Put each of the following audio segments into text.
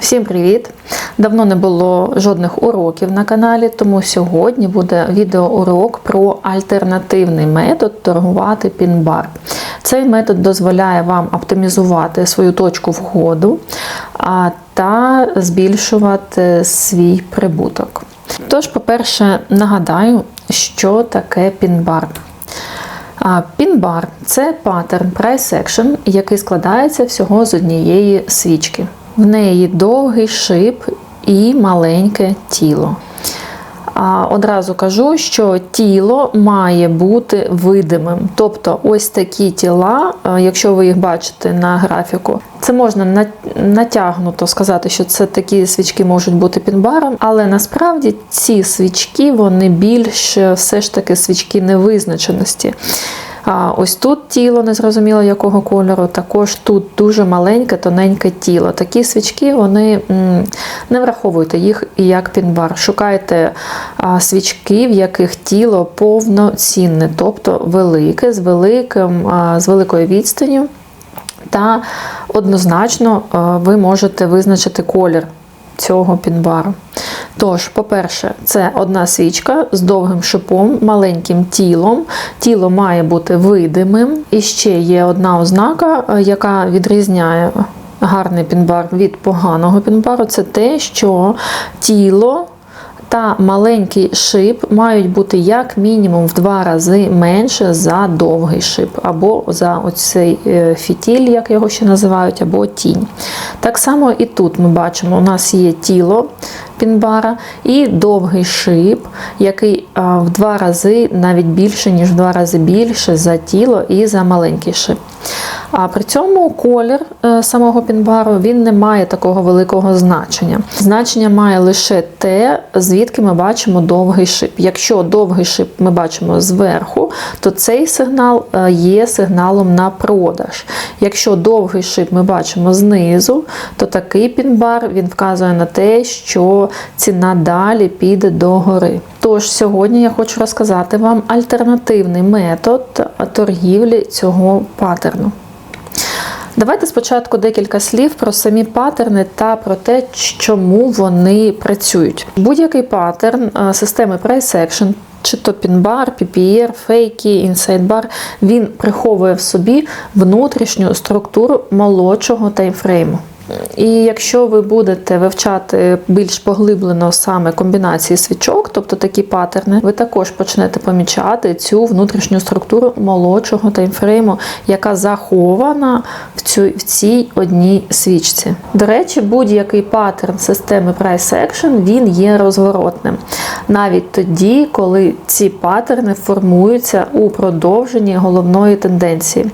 Всім привіт! Давно не було жодних уроків на каналі, тому сьогодні буде відеоурок про альтернативний метод торгувати пін-бар. Цей метод дозволяє вам оптимізувати свою точку входу та збільшувати свій прибуток. Тож, по-перше, нагадаю, що таке пін-бар. А це паттерн price action, який складається всього з однієї свічки. В неї довгий шип і маленьке тіло. Одразу кажу, що тіло має бути видимим. Тобто, ось такі тіла, е, якщо ви їх бачите на графіку, це можна натягнуто сказати, що це такі свічки можуть бути під баром, але насправді ці свічки вони більш все ж таки свічки невизначеності. А ось тут тіло незрозуміло якого кольору, також тут дуже маленьке, тоненьке тіло. Такі свічки вони не враховуйте їх як пінбар. Шукайте свічки, в яких тіло повноцінне, тобто велике, з великим, з великою відстанню. Та однозначно ви можете визначити колір цього пінбару. Тож, по-перше, це одна свічка з довгим шипом, маленьким тілом. Тіло має бути видимим. І ще є одна ознака, е, яка відрізняє гарний пінбар від поганого пінбару, це те, що тіло та маленький шип мають бути як мінімум в два рази менше за довгий шип, або за оцей е, фітіль, як його ще називають, або тінь. Так само і тут ми бачимо, у нас є тіло пінбара і довгий шип, який в два рази навіть більше, ніж в два рази більше за тіло і за маленький шип. А при цьому колір е, самого пінбару він не має такого великого значення. Значення має лише те, звідки ми бачимо довгий шип. Якщо довгий шип ми бачимо зверху, то цей сигнал е, є сигналом на продаж. Якщо довгий шип ми бачимо знизу, то такий пінбар він вказує на те, що ціна далі піде догори. Тож сьогодні я хочу розказати вам альтернативний метод торгівлі цього паттерну. Давайте спочатку декілька слів про самі паттерни та про те, чому вони працюють. Будь-який паттерн системи Price Action, чи то пінбар, PPR, фейки, інсайдбар, він приховує в собі внутрішню структуру молодшого таймфрейму. І якщо ви будете вивчати більш поглиблено саме комбінації свічок, тобто такі паттерни, ви також почнете помічати цю внутрішню структуру молодшого таймфрейму, яка захована в, цю, в цій одній свічці. До речі, будь-який паттерн системи Price Action він є розворотним. Навіть тоді, коли ці паттерни формуються у продовженні головної тенденції.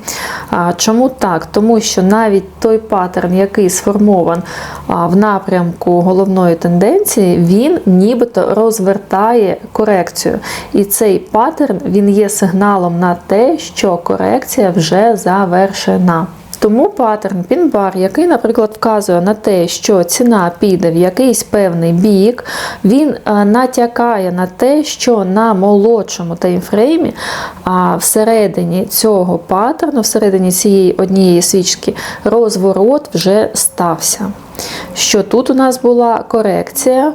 Чому так? Тому що навіть той паттерн, який сформован в напрямку головної тенденції, він нібито розвертає корекцію. І цей паттерн він є сигналом на те, що корекція вже завершена. Тому паттерн пінбар, який, наприклад, вказує на те, що ціна піде в якийсь певний бік, він е, натякає на те, що на молодшому таймфреймі, а всередині цього паттерну, всередині цієї однієї свічки, розворот вже стався. Що тут у нас була корекція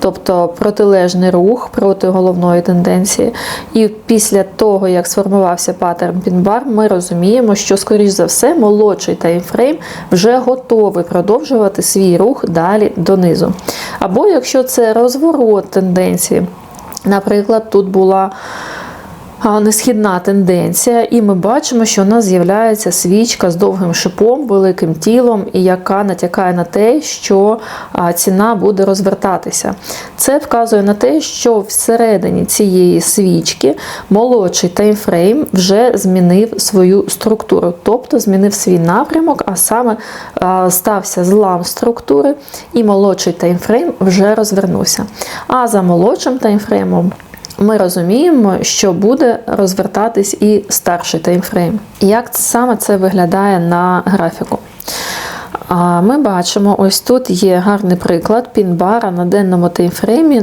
тобто протилежний рух проти головної тенденції. І після того, як сформувався паттерн пінбар, ми розуміємо, що, скоріш за все, молодший таймфрейм вже готовий продовжувати свій рух далі донизу. Або якщо це розворот тенденції, наприклад, тут була несхідна тенденція, і ми бачимо, що у нас з'являється свічка з довгим шипом, великим тілом, і яка натякає на те, що ціна буде розвертатися. Це вказує на те, що всередині цієї свічки молодший таймфрейм вже змінив свою структуру, тобто змінив свій напрямок, а саме стався злам структури, і молодший таймфрейм вже розвернувся. А за молодшим таймфреймом ми розуміємо, що буде розвертатись і старший таймфрейм. Як саме це виглядає на графіку? Ми бачимо, ось тут є гарний приклад пін-бара на денному таймфреймі.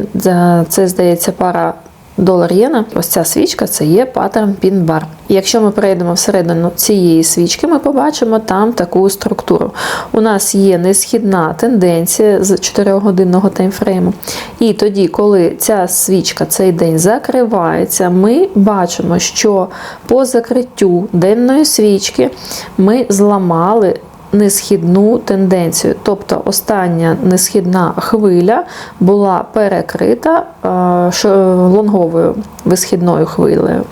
Це, здається, пара долар єна, ось ця свічка це є паттерн пін-бар. Якщо ми перейдемо всередину цієї свічки, ми побачимо там таку структуру. У нас є несхідна тенденція з 4-годинного таймфрейму. І тоді, коли ця свічка цей день закривається, ми бачимо, що по закриттю денної свічки ми зламали несхідну тенденцію. Тобто остання несхідна хвиля була перекрита е, лонговою висхідною хвилею.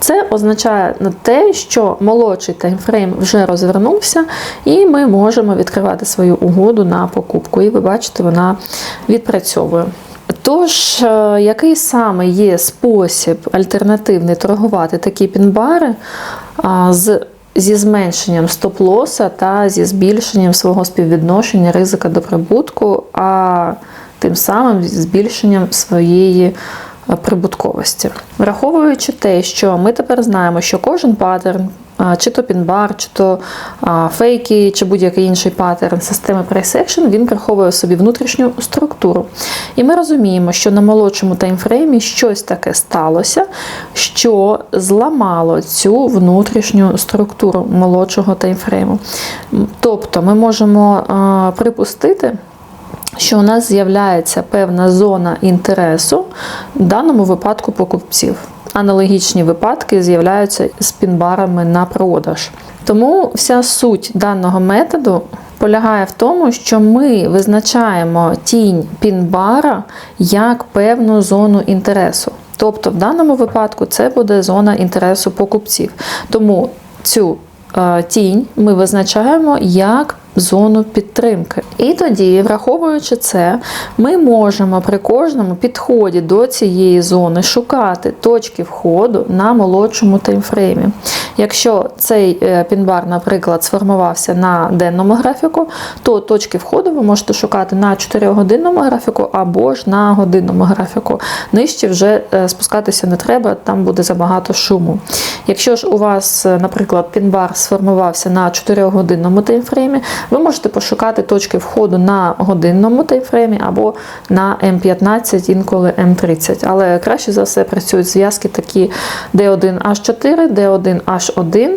Це означає на те, що молодший таймфрейм вже розвернувся, і ми можемо відкривати свою угоду на покупку. І ви бачите, вона відпрацьовує. Тож, е, який саме є спосіб альтернативний торгувати такі пінбари з зі зменшенням стоп-лоса та зі збільшенням свого співвідношення ризика до прибутку, а тим самим зі збільшенням своєї е, прибутковості. Враховуючи те, що ми тепер знаємо, що кожен паттерн чи то пінбар, чи то фейки, чи будь-який інший паттерн системи Price він приховує собі внутрішню структуру. І ми розуміємо, що на молодшому таймфреймі щось таке сталося, що зламало цю внутрішню структуру молодшого таймфрейму. Тобто ми можемо припустити. Що у нас з'являється певна зона інтересу в даному випадку покупців. Аналогічні випадки з'являються з пінбарами на продаж. Тому вся суть даного методу полягає в тому, що ми визначаємо тінь пінбара як певну зону інтересу. Тобто, в даному випадку це буде зона інтересу покупців. Тому цю е, тінь ми визначаємо як зону підтримки. І тоді, враховуючи це, ми можемо при кожному підході до цієї зони шукати точки входу на молодшому таймфреймі. Якщо цей е, пінбар, наприклад, сформувався на денному графіку, то точки входу ви можете шукати на 4-годинному графіку або ж на годинному графіку. Нижче вже е, спускатися не треба, там буде забагато шуму. Якщо ж у вас, е, наприклад, пінбар сформувався на 4-годинному таймфреймі, ви можете пошукати точки входу на годинному таймфреймі або на М15, інколи М30. Але краще за все працюють зв'язки такі D1H4, D1H1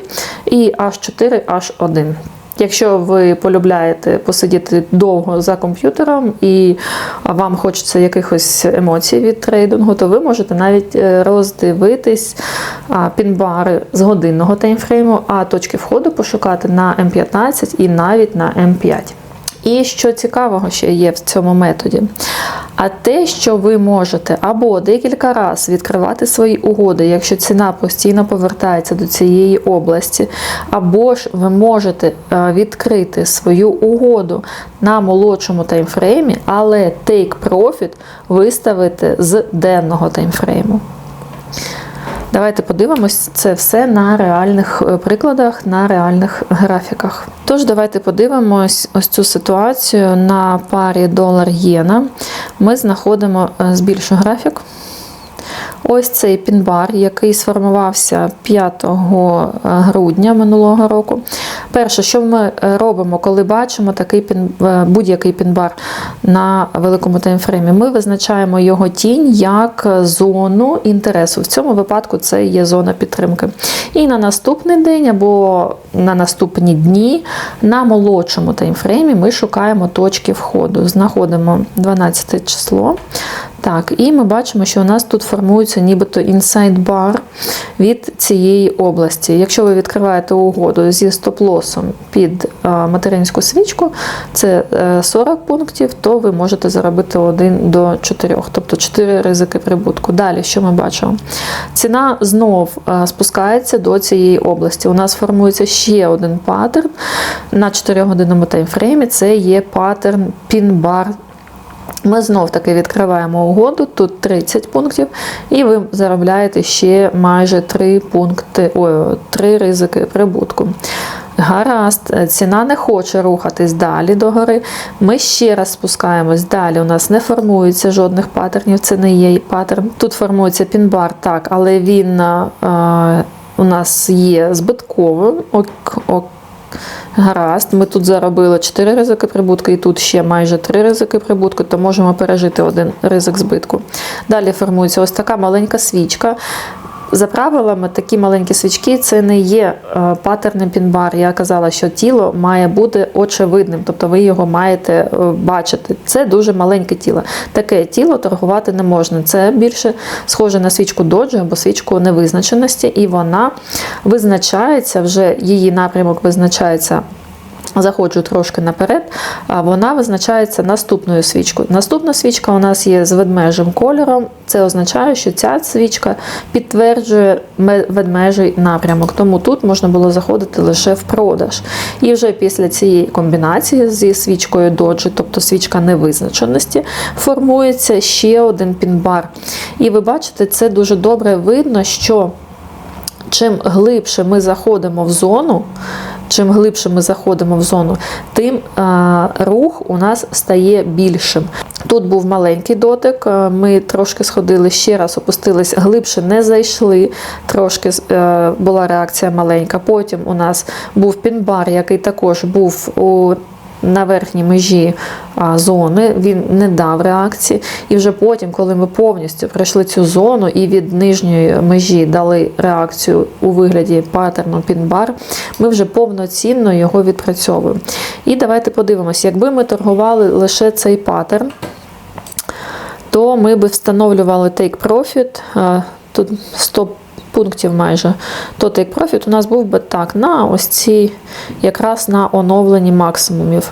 і H4H1. Якщо ви полюбляєте посидіти довго за комп'ютером і вам хочеться якихось емоцій від трейдингу, то ви можете навіть е, роздивитись пінбари з годинного таймфрейму, а точки входу пошукати на М15 і навіть на М5. І що цікавого ще є в цьому методі? А те, що ви можете або декілька разів відкривати свої угоди, якщо ціна постійно повертається до цієї області, або ж ви можете е, відкрити свою угоду на молодшому таймфреймі, але take profit виставити з денного таймфрейму. Давайте подивимось це все на реальних е, прикладах, на реальних графіках. Тож, давайте подивимось ось цю ситуацію на парі долар-єна. Ми знаходимо е, збільшу графік. Ось цей пінбар, який сформувався 5 грудня минулого року. Перше, що ми е, робимо, коли бачимо такий пін, е, будь-який пінбар на великому таймфреймі, ми визначаємо його тінь як зону інтересу. В цьому випадку це є зона підтримки. І на наступний день або на наступні дні на молодшому таймфреймі ми шукаємо точки входу. Знаходимо 12 число. Так, І ми бачимо, що у нас тут формується нібито інсайд-бар від цієї області. Якщо ви відкриваєте угоду зі стоп-лосом під материнську свічку, це 40 е, пунктів, то ви можете заробити 1 до 4, тобто 4 ризики прибутку. Далі, що ми бачимо? Ціна знов спускається до цієї області. У нас формується ще один паттерн на 4-годинному таймфреймі. Це є паттерн пін-бар ми знов таки відкриваємо угоду, тут 30 пунктів, і ви заробляєте ще майже 3 пункти, ой, 3 ризики прибутку. Гаразд, ціна не хоче рухатись далі догори. Ми ще раз спускаємось далі. У нас не формується жодних паттернів, це не є паттерн. Тут формується пінбар, так, але він а, у нас є збитковим. Ок, ок, Гаразд, ми тут заробили 4 ризики прибутку, і тут ще майже 3 ризики прибутку, то можемо пережити один ризик збитку. Далі формується ось така маленька свічка. За правилами, такі маленькі свічки це не є е, паттерним пінбар. Я казала, що тіло має бути очевидним, тобто ви його маєте е, бачити. Це дуже маленьке тіло. Таке тіло торгувати не можна. Це більше схоже на свічку доджу або свічку невизначеності, і вона визначається вже її напрямок визначається. Заходжу трошки наперед, вона визначається наступною свічкою. Наступна свічка у нас є з ведмежим кольором. Це означає, що ця свічка підтверджує ведмежий напрямок. Тому тут можна було заходити лише в продаж. І вже після цієї комбінації зі свічкою доджі, тобто свічка невизначеності, формується ще один пінбар. І ви бачите, це дуже добре видно, що чим глибше ми заходимо в зону, чим глибше ми заходимо в зону, тим рух у нас стає більшим. Тут був маленький дотик, ми трошки сходили ще раз, опустились глибше, не зайшли. Трошки е, була реакція маленька. Потім у нас був пінбар, який також був у на верхній межі зони, він не дав реакції. І вже потім, коли ми повністю пройшли цю зону і від нижньої межі дали реакцію у вигляді паттерну пінбар, ми вже повноцінно його відпрацьовуємо. І давайте подивимося, якби ми торгували лише цей паттерн, то ми би встановлювали take profit, тут 100 пунктів майже, то take profit у нас був би так, на ось ці, якраз на оновленні максимумів.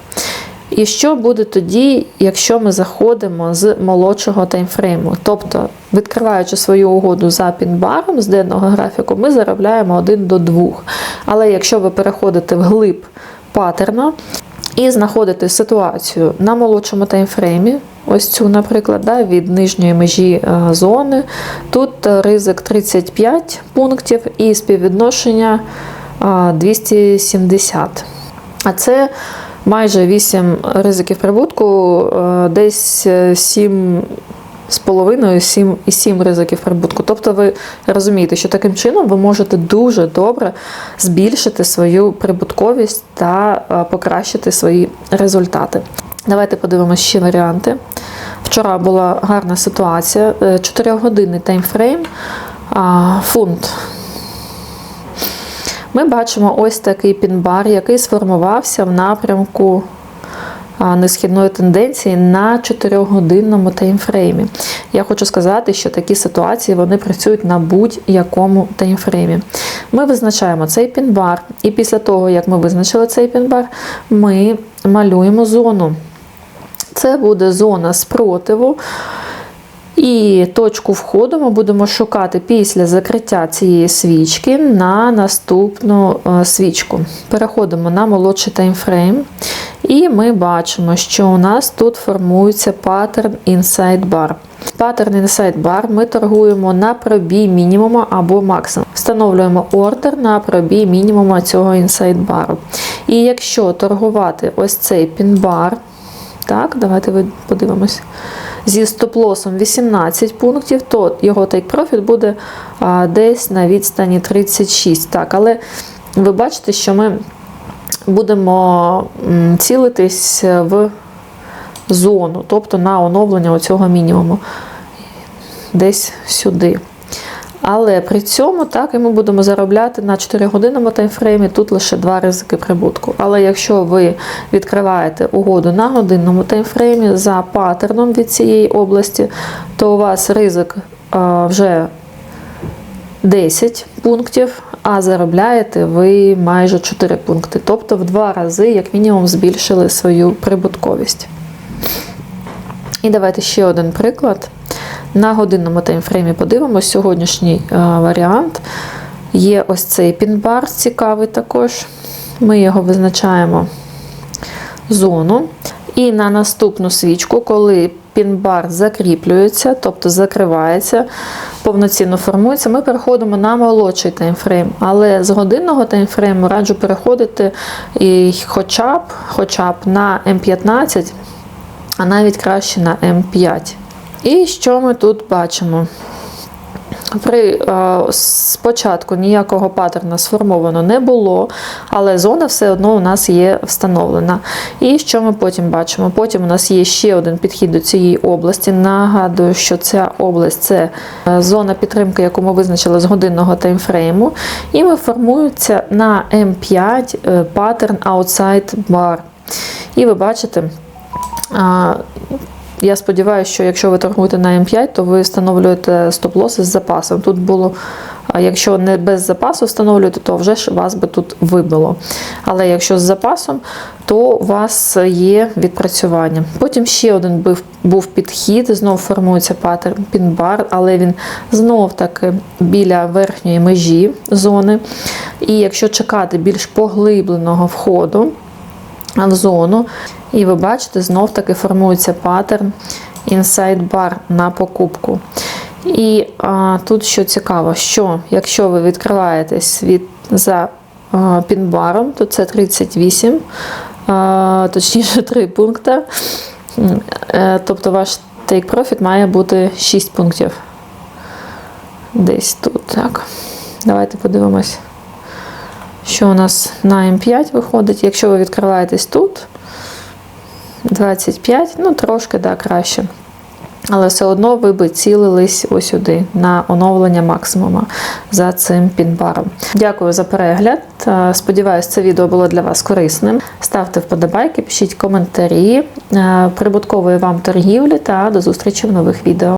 І що буде тоді, якщо ми заходимо з молодшого таймфрейму? Тобто, відкриваючи свою угоду за пінбаром з денного графіку, ми заробляємо 1 до 2. Але якщо ви переходите в глиб паттерна і знаходити ситуацію на молодшому таймфреймі, ось цю, наприклад, да, від нижньої межі е, зони, тут е, ризик 35 пунктів і співвідношення е, 270. А це майже 8 ризиків прибутку, е, десь 7 з половиною 7 і 7 ризиків прибутку. Тобто ви розумієте, що таким чином ви можете дуже добре збільшити свою прибутковість та е, покращити свої результати. Давайте подивимося ще варіанти. Вчора була гарна ситуація. 4-годинний таймфрейм, фунт. Ми бачимо ось такий пінбар, який сформувався в напрямку несхідної тенденції на 4-годинному таймфреймі. Я хочу сказати, що такі ситуації вони працюють на будь-якому таймфреймі. Ми визначаємо цей пінбар, і після того, як ми визначили цей пінбар, ми малюємо зону. Це буде зона спротиву. І точку входу ми будемо шукати після закриття цієї свічки на наступну е, свічку. Переходимо на молодший таймфрейм. І ми бачимо, що у нас тут формується паттерн Inside Bar. Паттерн Inside Bar ми торгуємо на пробій мінімума або максимум. Встановлюємо ордер на пробій мінімума цього Inside Bar. І якщо торгувати ось цей пінбар, так, давайте ви подивимось. Зі стоп-лосом 18 пунктів, то його profit буде а, десь на відстані 36. Так, але ви бачите, що ми будемо цілитись в зону, тобто на оновлення оцього мінімуму. Десь сюди. Але при цьому так і ми будемо заробляти на 4 годинному таймфреймі тут лише два ризики прибутку. Але якщо ви відкриваєте угоду на годинному таймфреймі за паттерном від цієї області, то у вас ризик а, вже 10 пунктів, а заробляєте ви майже 4 пункти. Тобто в два рази, як мінімум, збільшили свою прибутковість. І давайте ще один приклад. На годинному таймфреймі подивимось сьогоднішній е, варіант. Є ось цей пінбар, цікавий також. Ми його визначаємо зону. І на наступну свічку, коли пінбар закріплюється, тобто закривається, повноцінно формується, ми переходимо на молодший таймфрейм. Але з годинного таймфрейму раджу переходити і хоча б, хоча б на М15, а навіть краще на М5. І що ми тут бачимо? При е, спочатку ніякого паттерна сформовано не було, але зона все одно у нас є встановлена. І що ми потім бачимо? Потім у нас є ще один підхід до цієї області. Нагадую, що ця область це е, зона підтримки, яку ми визначили з годинного таймфрейму. І ми формується на М5 е, паттерн Outside Bar. І ви бачите. Я сподіваюся, що якщо ви торгуєте на М5, то ви встановлюєте стоп-лоси з запасом. Тут було, якщо не без запасу встановлюєте, то вже ж вас би тут вибило. Але якщо з запасом, то у вас є відпрацювання. Потім ще один був, підхід, знову формується паттерн пінбар, але він знов таки біля верхньої межі зони. І якщо чекати більш поглибленого входу, в зону. І ви бачите, знов таки формується паттерн Inside Bar на покупку. І а, тут що цікаво, що якщо ви відкриваєтесь від, за а, пінбаром, то це 38, а, точніше 3 пункти. Е, Тобто ваш take profit має бути 6 пунктів. Десь тут, так. Давайте подивимось що у нас на М5 виходить. Якщо ви відкриваєтесь тут, 25, ну трошки да, краще. Але все одно ви би цілились ось сюди на оновлення максимума за цим пінбаром. Дякую за перегляд. Е, Сподіваюсь, це відео було для вас корисним. Ставте вподобайки, пишіть коментарі. Е, Прибуткової вам торгівлі та до зустрічі в нових відео.